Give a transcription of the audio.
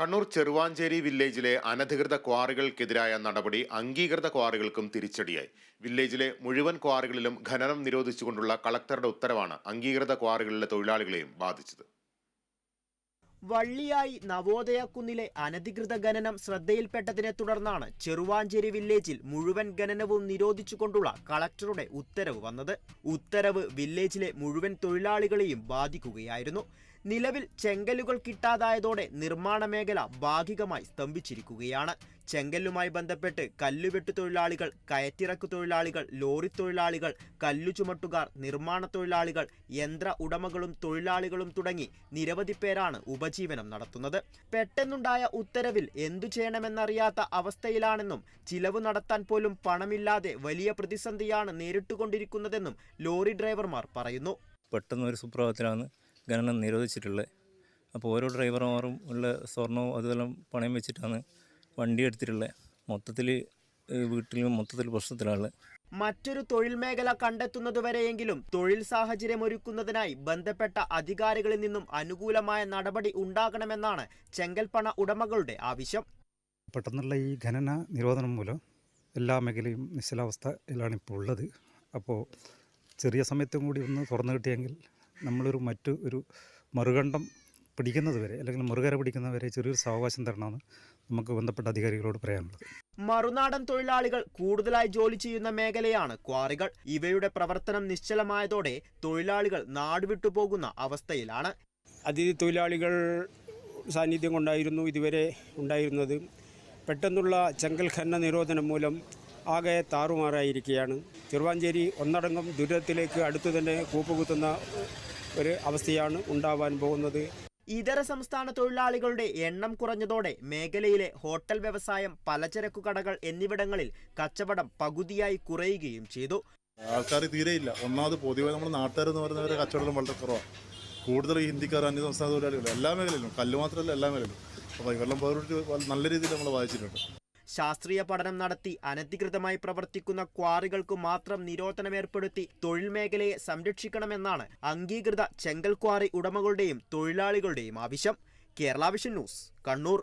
കണ്ണൂർ ചെറുവാഞ്ചേരി വില്ലേജിലെ അനധികൃത ക്വാറികൾക്കെതിരായ നടപടി അംഗീകൃത ക്വാറികൾക്കും തിരിച്ചടിയായി. വില്ലേജിലെ മുഴുവൻ ക്വാറികളിലും ഖനനം നിരോധിച്ചുകൊണ്ടുള്ള കളക്ടറുടെ ഉത്തരവാണ് അംഗീകൃത ക്വാറികളിലെ തൊഴിലാളികളെയും ബാധിച്ചത്. വള്ളിയായി നവോദയക്കുന്നിലെ അനധികൃത ഖനനം ശ്രദ്ധയിൽപ്പെട്ടതിനെ തുടർന്നാണ് ചെറുവാഞ്ചേരി വില്ലേജിൽ മുഴുവൻ ഖനനവും നിരോധിച്ചുകൊണ്ടുള്ള കളക്ടറുടെ ഉത്തരവ് വന്നത്. ഉത്തരവ് വില്ലേജിലെ മുഴുവൻ തൊഴിലാളികളെയും ബാധിക്കുകയായിരുന്നു. നിലവിൽ ചെങ്കല്ലുകൾ കിട്ടാതായതോടെ നിർമ്മാണ മേഖല ഭാഗികമായി സ്തംഭിച്ചിരിക്കുകയാണ്. ചെങ്കല്ലുമായി ബന്ധപ്പെട്ട് കല്ലുവെട്ട് തൊഴിലാളികൾ കയറ്റിറക്കു തൊഴിലാളികൾ ലോറി തൊഴിലാളികൾ കല്ലു ചുമട്ടുകാർ നിർമ്മാണ തൊഴിലാളികൾ യന്ത്ര ഉടമകളും തൊഴിലാളികളും തുടങ്ങി നിരവധി പേരാണ് ഉപജീവനം നടത്തുന്നത്. പെട്ടെന്നുണ്ടായ ഉത്തരവിൽ എന്തു ചെയ്യണമെന്നറിയാത്ത അവസ്ഥയിലാണെന്നും ചിലവ് നടത്താൻ പോലും പണമില്ലാതെ വലിയ പ്രതിസന്ധിയാണ് നേരിട്ടുകൊണ്ടിരിക്കുന്നതെന്നും ലോറി ഡ്രൈവർമാർ പറയുന്നു. പെട്ടെന്ന് ഒരു സുപ്രഭാതത്തിലാണ് ഖനനം നിരോധിച്ചിട്ടുള്ളത്. അപ്പോൾ ഓരോ ഡ്രൈവർമാരും ഉള്ള സ്വർണവും അതെല്ലാം പണയം വെച്ചിട്ടാണ് വണ്ടി എടുത്തിട്ടുള്ളത്. മൊത്തത്തിൽ വീട്ടിലും മൊത്തത്തിൽ പ്രശ്നത്തിലാണ്. മറ്റൊരു തൊഴിൽ മേഖല കണ്ടെത്തുന്നതുവരെയെങ്കിലും തൊഴിൽ സാഹചര്യം ഒരുക്കുന്നതിനായി ബന്ധപ്പെട്ട അധികാരികളിൽ നിന്നും അനുകൂലമായ നടപടി ഉണ്ടാകണമെന്നാണ് ചെങ്കൽപ്പണ ഉടമകളുടെ ആവശ്യം. പെട്ടെന്നുള്ള ഈ ഖനന നിരോധനം മൂലം എല്ലാ മേഖലയും നിശ്ചലാവസ്ഥയിലാണ് ഇപ്പോൾ ഉള്ളത്. അപ്പോൾ ചെറിയ സമയത്തും കൂടി ഒന്ന് തുറന്നു കിട്ടിയെങ്കിൽ നമ്മളൊരു മറ്റു ഒരു മറുകണ്ഠം പിടിക്കുന്നത് വരെ അല്ലെങ്കിൽ മറുകര പിടിക്കുന്നവരെ ചെറിയൊരു സാവകാശം തരണമെന്ന് നമുക്ക് ബന്ധപ്പെട്ട അധികാരികളോട് പറയാനുള്ളത്. മറുനാടൻ തൊഴിലാളികൾ കൂടുതലായി ജോലി ചെയ്യുന്ന മേഖലയാണ് ക്വാറികൾ. ഇവയുടെ പ്രവർത്തനം നിശ്ചലമായതോടെ തൊഴിലാളികൾ നാടുവിട്ടു പോകുന്ന അവസ്ഥയിലാണ്. അതിഥി തൊഴിലാളികൾ സാന്നിധ്യം കൊണ്ടായിരുന്നു ഇതുവരെ ഉണ്ടായിരുന്നത്. പെട്ടെന്നുള്ള ചെങ്കൽ ഖനന നിരോധനം മൂലം ആകെ താറുമാറായിരിക്കുകയാണ്. ചെറുവാഞ്ചേരി ഒന്നടങ്കം ദുരിതത്തിലേക്ക് അടുത്തു തന്നെ കൂപ്പുകുത്തുന്ന ഒരു അവസ്ഥയാണ് ഉണ്ടാവാൻ പോകുന്നത്. ഇതര സംസ്ഥാന തൊഴിലാളികളുടെ എണ്ണം കുറഞ്ഞതോടെ മേഖലയിലെ ഹോട്ടൽ വ്യവസായം പലചരക്കു കടകൾ എന്നിവിടങ്ങളിൽ കച്ചവടം പകുതിയായി കുറയുകയും ചെയ്തു. ആൾക്കാർ തീരെയില്ല ഒന്നാമത് പൊതുവെ നമ്മുടെ നാട്ടുകാരെന്ന് പറയുന്നവരെ കച്ചവടം വളരെ കുറവാണ് കൂടുതൽ ഈ ഹിന്ദിക്കാർ അന്യ സംസ്ഥാന തൊഴിലാളികൾ എല്ലാ മേഖലയിലും കല്ല് മാത്രമല്ല എല്ലാ മേഖലയിലും. അപ്പോൾ വെള്ളം വേറൊരു നല്ല രീതിയിൽ നമ്മൾ ബാധിച്ചിട്ടുണ്ട് ശാസ്ത്രീയ പഠനം നടത്തി അനധികൃതമായി പ്രവർത്തിക്കുന്ന ക്വാറികൾക്ക് മാത്രം നിരോധനം ഏർപ്പെടുത്തി തൊഴിൽ മേഖലയെ സംരക്ഷിക്കണമെന്നാണ് അംഗീകൃത ചെങ്കൽ ക്വാറി ഉടമകളുടെയും തൊഴിലാളികളുടെയും ആവശ്യം. Kerala Vision News Kannur.